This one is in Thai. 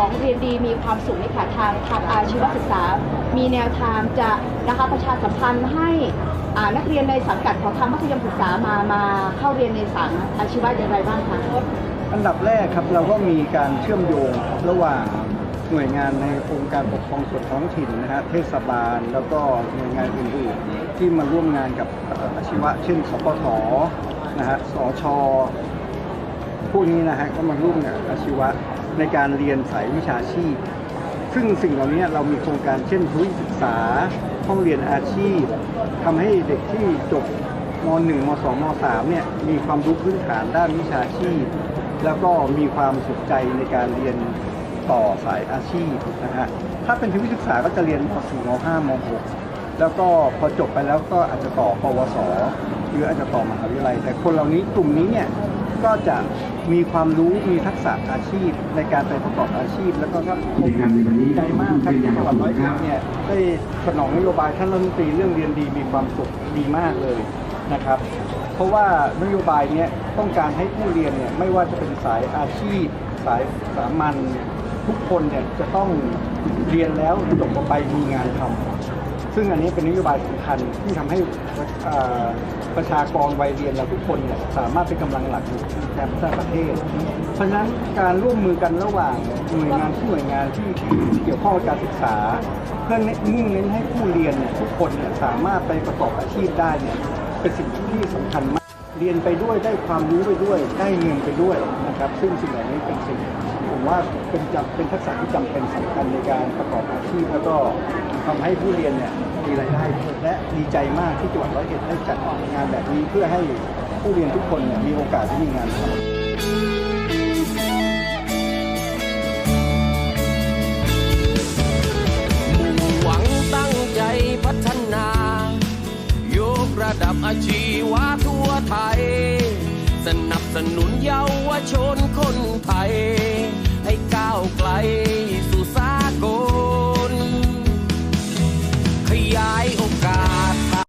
ของเรียนดีมีความสุขนี่ทางทางอาชีวศึกษา มีแนวทางจะนะคะประชาสัมพันธ์ให้นักเรียนในสังกัดของทางมัธยมศึกษามามาเข้าเรียนในสังอาชีวะอย่างไรบ้างคะอันดับแรกครับเราก็มีการเชื่อมโยงระหว่างหน่วยงานในองค์การปกครองส่วนท้องถิ่นนะฮะเทศบาลแล้วก็หน่วยงานอื่นๆที่มาร่วมงานกับอาชีวะ เช่นสปทนะฮะสอชอพวกนี้นะฮะก็มาร่วมกับอาชีวะ ในการเรียนสายวิชาชีพ ซึ่งสิ่งเหล่านี้เรามีโครงการเช่นทุนศึกษา ห้องเรียนอาชีพทำให้เด็กที่จบม .1 ม .2 ม .3 เนี่ยมีความรู้พื้นฐานด้านวิชาชีพ แล้วก็มีความสนใจในการเรียนต่อสายอาชีพนะฮะถ้าเป็นทุนศึกษาก็จะเรียนม .4 ม .5 ม .6 แล้วก็พอจบไปแล้วก็อาจจะต่อปวสหรืออาจจะต่อมหาวิทยาลัย แต่คนเหล่านี้กลุ่มนี้เนี่ยก็จะมีความรู้มีทักษะอาชีพในการไปประกอบอาชีพ แล้วก็ก็ในการในวันนี้ใจมากครับอย่างจังหวัดร้อยคเอ็รัดบเนี่ยได้สนองนโยบายท่านรัฐมนตรีเรื่องเรียนดีมีความสุขดีมากเลยนะครับ เพราะว่านโยบายเนี้ยต้องการให้ผู้เรียนเนี่ยไม่ว่าจะเป็นสายอาชีพ สายสามัญทุกคนเนี่ยจะต้องเรียนแล้วจบออกไปมีงานทำ ซึ่งอันนี้เป็นนโยบายสำคัญที่ทำให้ประชากรวัยเรียนเราทุกคนเนี่ยสามารถเป็นกำลังหลักในการพัฒนาประเทศ เพราะฉะนั้นการร่วมมือกันระหว่างหน่วยงานที่หน่วยงานที่เกี่ยวข้องกับการศึกษา เพื่อมุ่งเน้นให้ผู้เรียนเนี่ยทุกคนเนี่ยสามารถไปประกอบอาชีพได้เนี่ยเป็นสิ่งที่สำคัญมาก เรียนไปด้วยได้ความรู้ไปด้วย ได้เงินไปด้วยนะครับ ซึ่งสิ่งเหล่านี้เป็นสิ่งผมว่าเป็นจำเป็นทักษะที่จำเป็นสำคัญในการประกอบอาชีพแล้วก็ทำให้ผู้เรียนเนี่ยมีรายได้และดีใจมากที่จังหวัดร้อยเอ็ดได้จัดงานแบบนี้เพื่อให้ผู้เรียนทุกคนเนี่ยมีโอกาสได้มีงานทำ ดับอาชีวะทั่วไทย สนับสนุนเยาวชนคนไทย